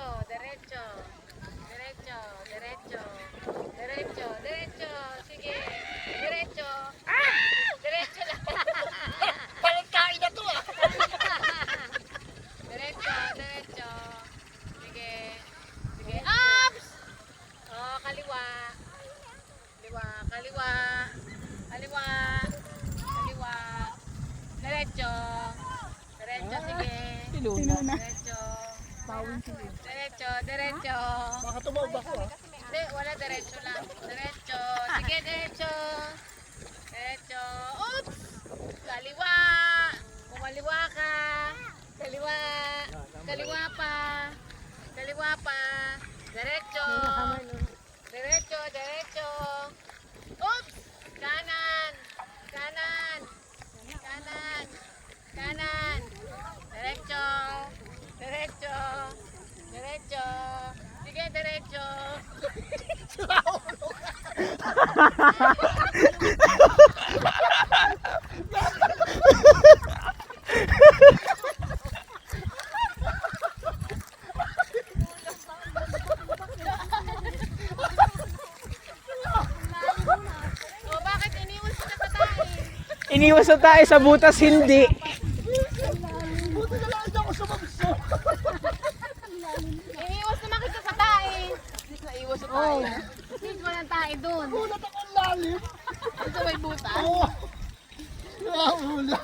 Derecho, derecho. Derecho, derecho. Derecho, derecho. Sige. Derecho. Ah! Derecho lang. Kain na to ah. Derecho, derecho. Sige. Sige. Ups! Oh, kaliwa. Kaliwa, kaliwa. Kaliwa. Kaliwa. Derecho. Derecho, sige. Tinuna. Derecho. Derecho, derecho. Baka tumawag ako ah. Hindi, wala derecho lang. Derecho. Sige, derecho. Derecho. Oops! Kaliwa. Kumaliwa ka. Kaliwa. Kaliwa pa. Kaliwa pa. Derecho. Derecho, derecho. Oops! Kanan. Kanan. Kanan. Kanan. Derecho. Derecho. Derecho. Sige, derecho. O bakit iniwan ka sa tayo? Iniwas na tayo sa butas, hindi. Buti na lang ako sumabso. Iniwas naman kita sa tayo. Sa tayo. Please, walang tayo doon. Ulat ako ang lalim. Ito may butas. Oo. Nakahula.